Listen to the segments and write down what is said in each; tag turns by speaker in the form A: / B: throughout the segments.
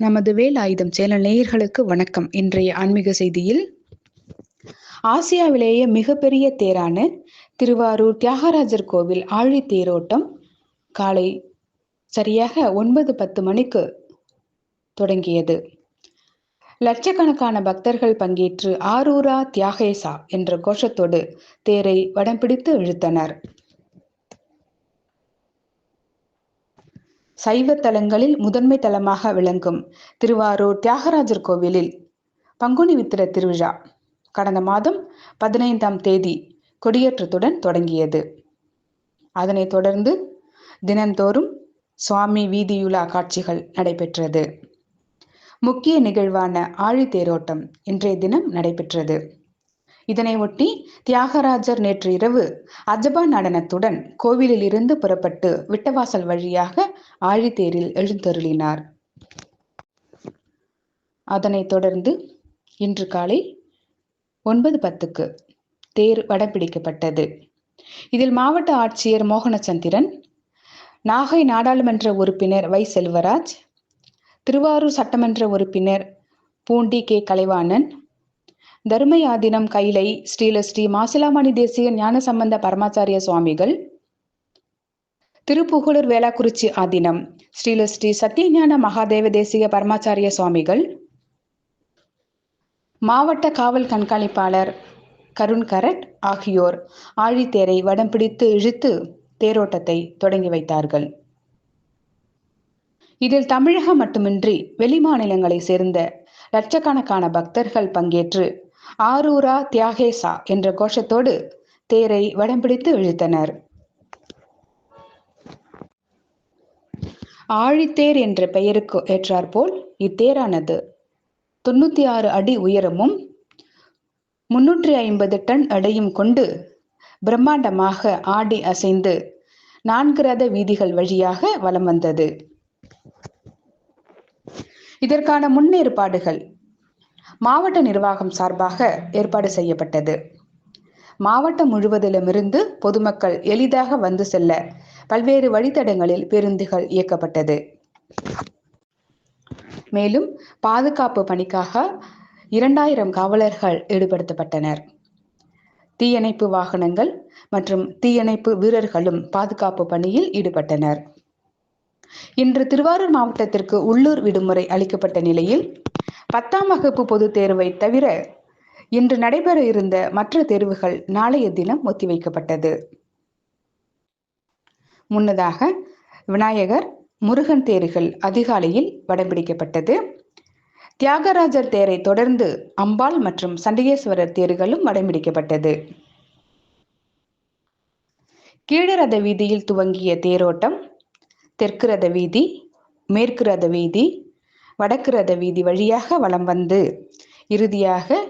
A: நமது வேல் ஆயுதம் சேனல் நேயர்களுக்கு வணக்கம். இன்றைய ஆன்மீக செய்தியில் ஆசியாவிலேயே மிகப்பெரிய தேரான திருவாரூர் தியாகராஜர் கோவில் ஆழி தேரோட்டம் காலை சரியாக ஒன்பது பத்து மணிக்கு தொடங்கியது. லட்சக்கணக்கான பக்தர்கள் பங்கேற்று ஆரூரா தியாகேசா என்ற கோஷத்தோடு தேரை வடம் பிடித்து இழுத்தனர். சைவ தலங்களில் முதன்மை தலமாக விளங்கும் திருவாரூர் தியாகராஜர் கோவிலில் பங்குனி வித்திர திருவிழா கடந்த மாதம் பதினைந்தாம் தேதி கொடியேற்றத்துடன் தொடங்கியது. அதனைத் தொடர்ந்து தினந்தோறும் சுவாமி வீதியுலா காட்சிகள் நடைபெற்றது. முக்கிய நிகழ்வான ஆழி தேரோட்டம் இன்றைய தினம் நடைபெற்றது. இதனை ஒட்டி தியாகராஜர் நேற்று இரவு அஜபா நடனத்துடன் கோவிலில் இருந்து புறப்பட்டு விட்டவாசல் வழியாக ஆழித்தேரில் எழுந்தருளினார். அதனைத் தொடர்ந்து இன்று காலை ஒன்பது பத்துக்கு தேர் வடம்பிடிக்கப்பட்டது. இதில் மாவட்ட ஆட்சியர் மோகனச்சந்திரன் நாகை நாடாளுமன்ற உறுப்பினர் வை செல்வராஜ் திருவாரூர் சட்டமன்ற உறுப்பினர் பூண்டி கே கலைவாணன் தர்மயாதினம் கைலை ஸ்ரீல ஸ்ரீ மாசிலாமணி தேசிய ஞான சம்பந்த பரமாச்சாரிய சுவாமிகள். திருப்புகழூர் வேளாக்குறிச்சி ஆதினம் ஸ்ரீல ஸ்ரீ சத்யஞான மகாதேவ தேசிய பரமாச்சாரிய சுவாமிகள். மாவட்ட காவல் கண்காணிப்பாளர் கருண் கரட் ஆகியோர் ஆழித்தேரை வடம் பிடித்து இழுத்து தேரோட்டத்தை தொடங்கி வைத்தார்கள். இதில் தமிழகம் மட்டுமின்றி வெளிமாநிலங்களை சேர்ந்த லட்சக்கணக்கான பக்தர்கள் பங்கேற்று ஆரூரா தியாகேசா என்ற கோஷத்தோடு தேரை வடம் பிடித்து இழுத்தனர். ஆழித்தேர் என்ற பெயருக்கு ஏற்றாற்போல் இத்தேரானது. தொண்ணூத்தி ஆறு அடி உயரமும் முன்னூற்றி ஐம்பது டன் எடையும் கொண்டு பிரம்மாண்டமாக ஆடி அசைந்து நான்கு ரத வீதிகள் வழியாக வலம் வந்தது. இதற்கான முன்னேற்பாடுகள் மாவட்ட நிர்வாகம் சார்பாக ஏற்பாடு செய்யப்பட்டது. மாவட்டம் முழுவதிலுமிருந்து பொதுமக்கள் எளிதாக வந்து செல்ல பல்வேறு வழித்தடங்களில் பேருந்துகள் இயக்கப்பட்டது. மேலும் பாதுகாப்பு பணிக்காக இரண்டாயிரம் காவலர்கள் ஈடுபடுத்தப்பட்டனர். தீயணைப்பு வாகனங்கள் மற்றும் தீயணைப்பு வீரர்களும் பாதுகாப்பு பணியில் ஈடுபட்டனர். இன்று திருவாரூர் மாவட்டத்திற்கு உள்ளூர் விடுமுறை அளிக்கப்பட்ட நிலையில் பத்தாம் வகுப்பு பொதுத் தேர்வை தவிர இன்று நடைபெற இருந்த மற்ற தேர்வுகள் நாளைய தினம் ஒத்திவைக்கப்பட்டது. முன்னதாக விநாயகர் முருகன் தேர்கள் அதிகாலையில் வடம்பிடிக்கப்பட்டது. தியாகராஜர் தேரை தொடர்ந்து அம்பாள் மற்றும் சண்டிகேஸ்வரர் தேர்களும் வடம்பிடிக்கப்பட்டது. கீழரத வீதியில் துவங்கிய தேரோட்டம் தெற்கு ரத வீதி மேற்கு ரத வீதி வடக்கு ரத வீதி வழியாக வலம் வந்து. இறுதியாக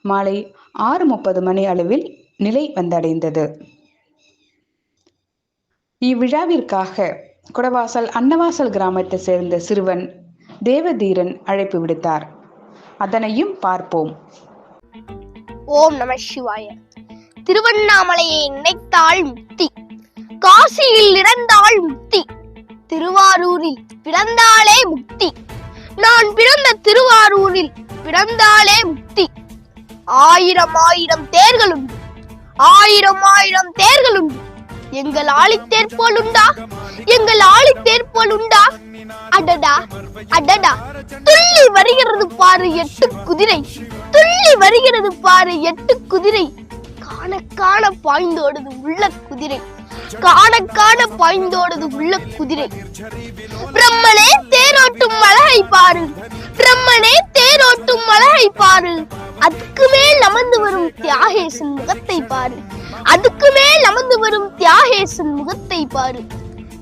A: மாலை ஆறு முப்பது மணி அளவில் நிலை வந்தடைந்தது. இவ்விழாவிற்காக குடவாசல் அன்னவாசல் கிராமத்தை சேர்ந்த சிறுவன் தேவதீரன் அழைப்பு விடுத்தார். அதனையும் பார்ப்போம்.
B: ஓம் நம சிவாய. திருவண்ணாமலையை நினைத்தால் முக்தி. காசியில் இறந்தால் முக்தி. திருவாரூரில் பிறந்தாலே முக்தி. நான் பிறந்த திருவாரூரில் பிறந்தாலே முக்தி ஆயிரம் ஆயிரம் தேர்களும் ஆயிரம் ஆயிரம் தேர்களும் எங்கள் ஆழித்தேர் போல் உண்டா எங்கள் ஆழித்தேர் போல் உண்டா அடடா அடடா. துள்ளி வருகிறது பாரு எட்டு குதிரை. துள்ளி வருகிறது பாரு எட்டு குதிரை. காண காண பாய்ந்தோடுது உள்ள குதிரை. காண காண பாய்ந்தோடுது உள்ள குதிரை. பிரம்மனே தேரோட்டும் மலகை பாரு. பிரம்மனே தேரோட்டும் மலகை பாரு. அதுக்கு மேல் அமர்ந்து வரும் தியாகேசன் முகத்தை பாரு. அதுக்கு மேல் அமர்ந்து வரும் தியாகேசன் முகத்தை பாரு.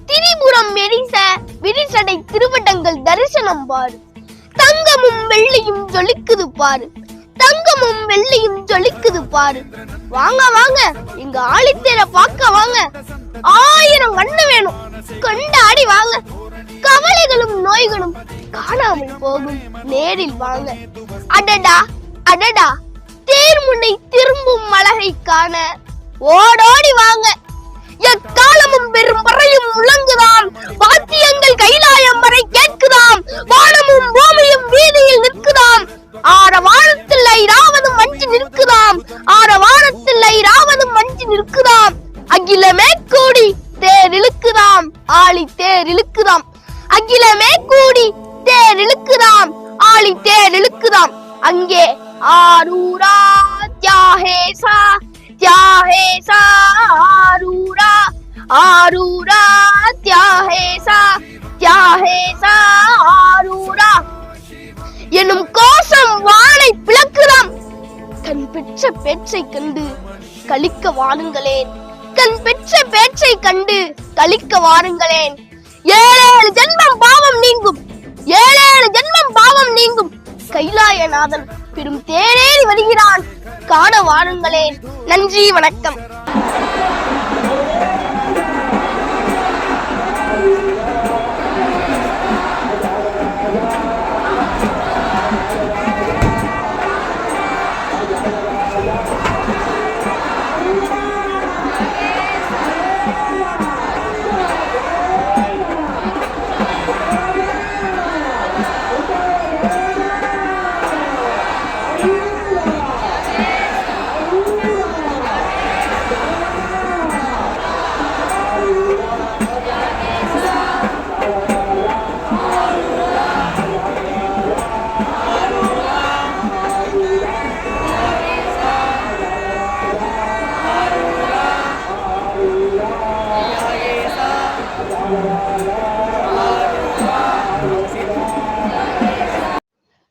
B: திரிபுரம் எரிச விரிசடை திருவடங்கள் தரிசனம் பாரு. தங்கமும் வெள்ளியும் ஜொலிக்குது பாரு. தங்கமும் வெள்ளியும் ஜொலிக்குது பாரு. வாங்க வாங்க. எங்க ஆழித்தேர பார்க்க வாங்க. ஆயிரம் கண்ணு வேணும். கொண்டாடி வாங்க. கவலைகளும் நோய்களும் காணாமல் போகும். நேரில் வாங்க. அடடா அடடா. தேர்முனை திரும்பும் அழகை காண ஓடோடி வாங்க. எக்காலமும் பெரும் பறையும் முழங்குதாம் வாத்தியங்கள் கைலாயம் வரை கேட்குதாம். வா அகிலமே கூடி தேரிழுக்குதாம் ஆளி தேர் தேரிழுக்குதாம். அங்கே ஆரூரா தியாகேசா தியாகேசா ஆரூரா ஆரூரா தியாகேசா தியாகேசா ஆரூரா. எனும் கோஷம் வானை பிளக்குதாம். கண் பெற்ற பேச்சை கண்டு கழிக்க வாருங்களேன். கண் பெற்ற பேச்சை கண்டு கழிக்க வாருங்களேன். ஏழேழு ஜென்மம் பாவம் நீங்கும். ஏழேழு ஜென்மம் பாவம் நீங்கும். கைலாயநாதன் பெரும் தேரேறி வருகிறான். காண வாருங்களேன். நன்றி வணக்கம்.